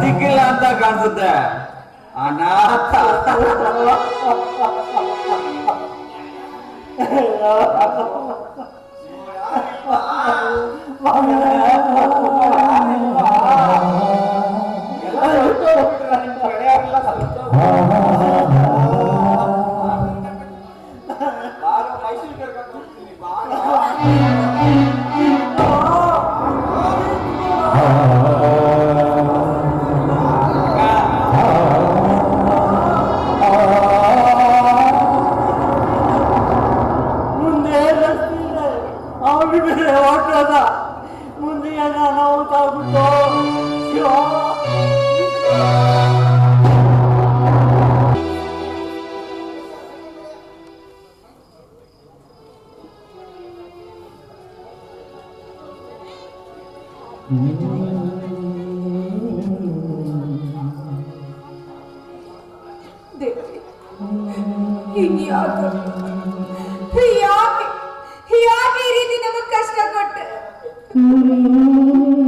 திக்கலாம் தான் காண்பத ஆனா மாமியார் ಯಾಕೆ ಈ ರೀತಿ ನಮಗ್ ಕಷ್ಟ ಕೊಟ್ಟೆ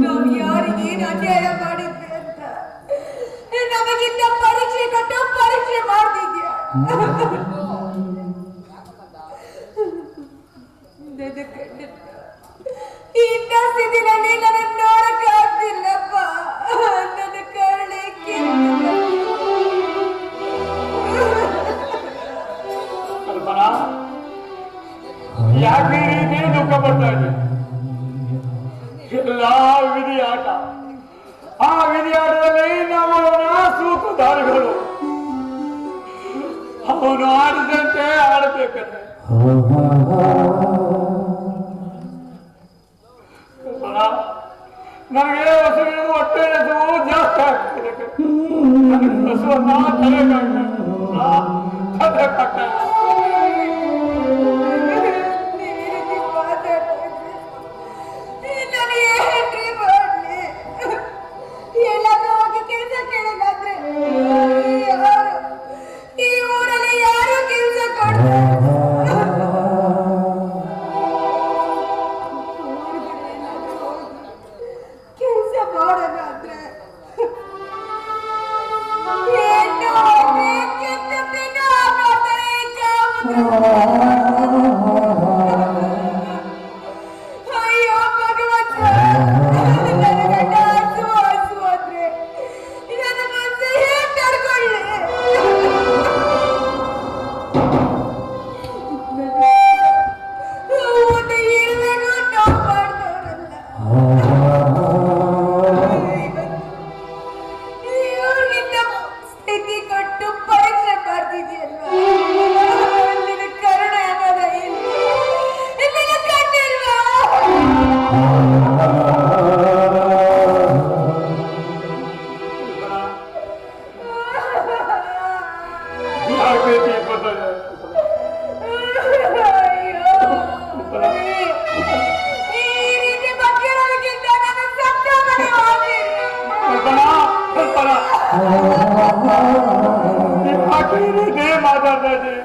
ನಾವು ಯಾರಿಗೆ ಏನು ಅನ್ಯಾಯ ಮಾಡಿದ್ವಿ ಅಂತ? ನಮಗಿಂತ ಪರೀಕ್ಷೆ ಕೊಟ್ಟು ಪರೀಕ್ಷೆ ಮಾಡ್ತಿದ್ಯಾ? ನನ್ನ ಕಣ್ಣಿಂದ ಇಂಥ ಸ್ಥಿತಿನಲ್ಲಿ ನನ್ನ ನೋಡಕ್ ಆಗ್ತಿಲ್ಲಪ್ಪ ನನ್ನ ಕರಳೆ ಕಲ್ಪನಾ ಯಾಕೆ ಈ ರೀತಿ ದುಃಖ ಪಡ್ತಾ ಇದೆ? ಎಲ್ಲ ವಿಧಿ ಆಟ. ಆ ವಿಧಿ ಆಟದಲ್ಲಿ ನಾವು ಅವನ ದಾರಿಗಳು. ಅವನು ಆಡಿದಂತೆ ಆಡಬೇಕಂತೆ. ನನಗೆ ಹಸುವಿನ ಹೊಟ್ಟೆ ಹಸುವು ಜಾಸ್ತಿ ಆಗ್ತಿದೆ. ಹಸುವನ್ನ ತಲೆ ಕಟ್ಟ ನಾನು ಕಲ್ಪನಾ. ಯಾಕೆ ಈ ರೀತಿ ಮಾತಾಡ್ತಾ ಇದ್ದೀರಿ?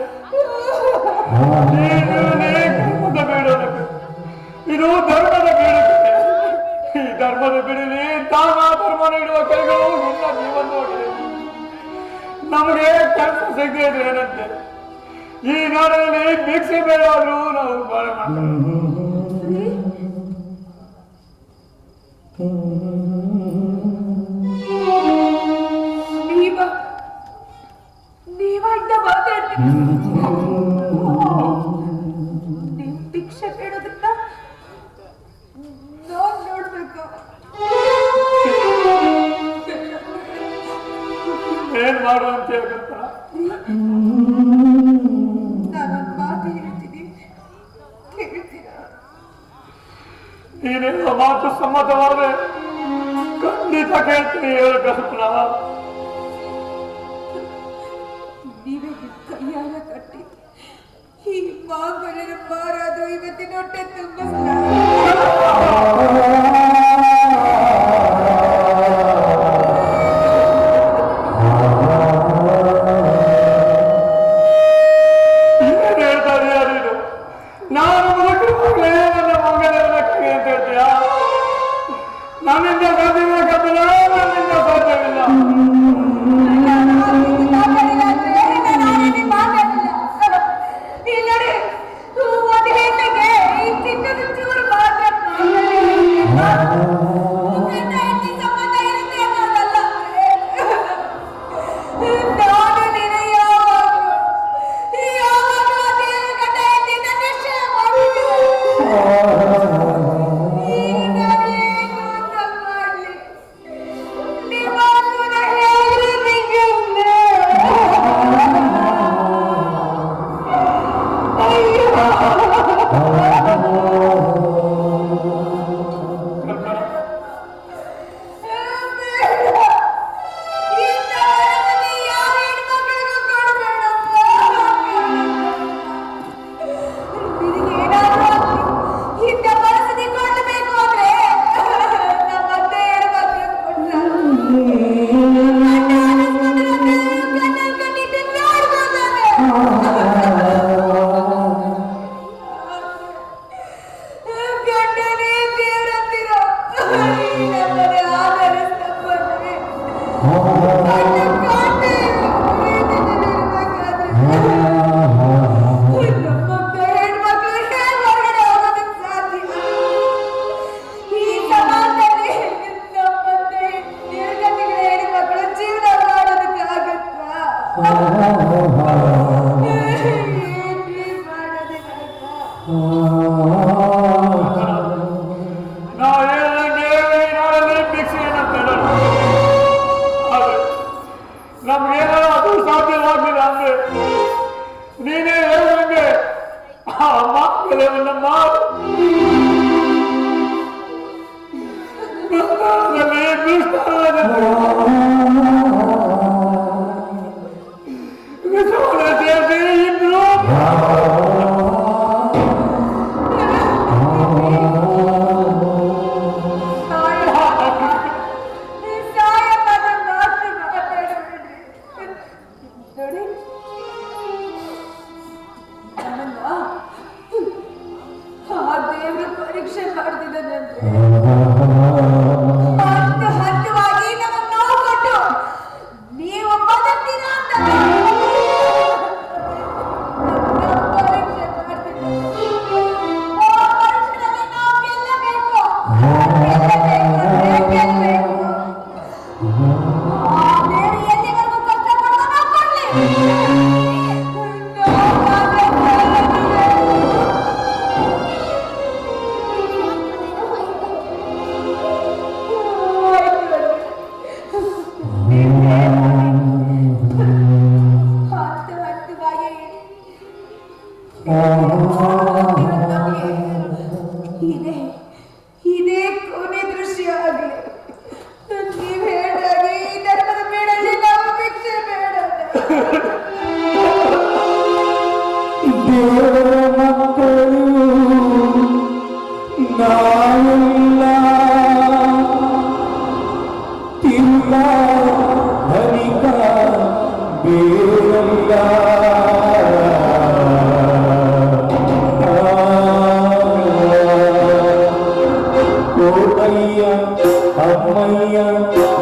ನೀನು ನೀ ಕರ್ಮದ ಬೇಡೋದಕ್ಕೆ. ಇದು ಧರ್ಮದ ಬೇಡಿಕೆ ಈ ಧರ್ಮದ ಬಿಡಲಿ ದಾನ ಧರ್ಮ ನೀಡುವ ಕೈಗಳು ಎಲ್ಲ ಜೀವನ ನಮಗೆ ಕೆಲಸ ಸಿಗದೆ ಏನಂತೆ ಈ ನಾಡಲ್ಲಿ ಭಿಕ್ಷೆ ಬೇಡ ನಾವು ಬಾಳೆ ಮಾಡ್ತಾರೆ ಏನ್ ಮಾಡು ಅಂತ ಹೇಳ್ಕಂತ ನಾನೊಂದು ಮಾತು ಹೇಳ್ತೀನಿ. ಕೇಳ್ತೀರಾ? ನೀನೆಲ್ಲ ಮಾತು ಸಮ್ಮತವಾದ್ರೆ ಖಂಡಿತ ಕೇಳ್ತೀನಿ ಹೇಳು ಕಲ್ಪನಾ ನೀವೇ ಕೈಯಾರ ಕಟ್ಟಿ ಈ ಮಾಂಗಲ್ಯನ ಮಾರಾದ್ರು ಇವತ್ತಿನ ಹೊಟ್ಟೆ ತುಂಬಿಸ್ಲ Oh,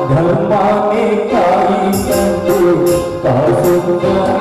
धर्माने काली संतो तासुता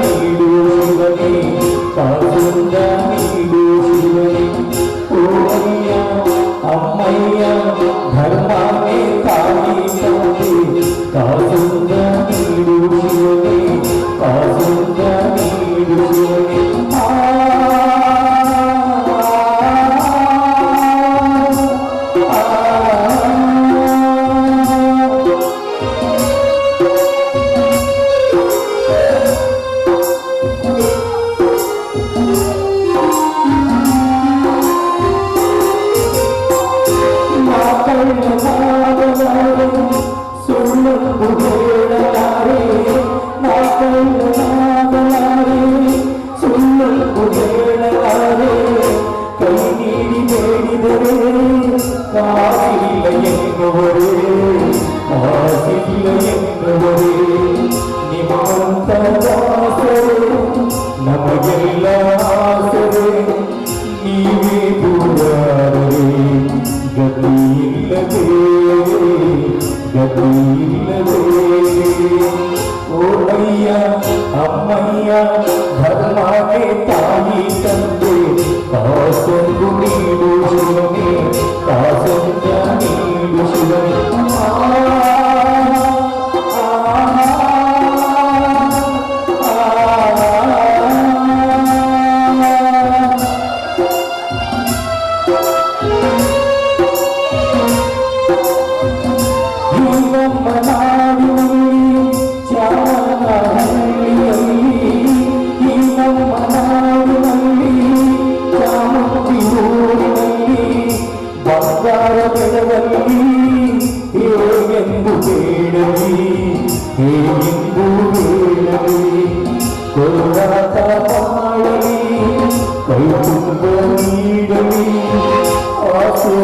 दुनिया धर्म के ಬಂಗಾರ ಬೆಳವಲ್ಲಿ ಹೇಗೆಂದು ಬೇಡಲಿ ಹೇಗೆಂದು ಬೇಡಲಿ ಕೊಲ್ಲಾಟ ಮಾಡಲಿ ಕೈ ತುಂಬ ನೀಡಲಿ ಆಸೆ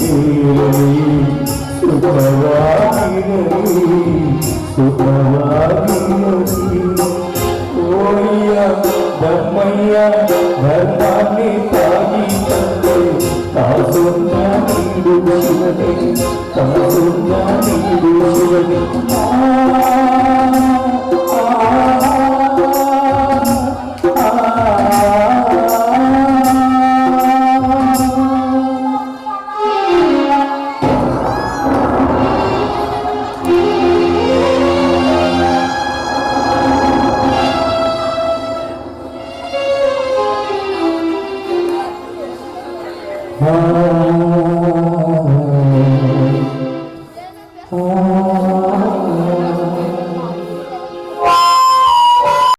ನೀಡಲಿ ಸುಖವಾಗಿರಲಿ ಸುಖವಾಗಿರಲಿ ಓಯ್ಯ ದಮ್ಮಯ್ಯ ಧರ್ಮಾನ್ನೇ ತಾಯಿ ತಂದೆ ಕಾಸುನ್ನ നീടുവേ കാതുഞ്ഞ നീടുവേ ആ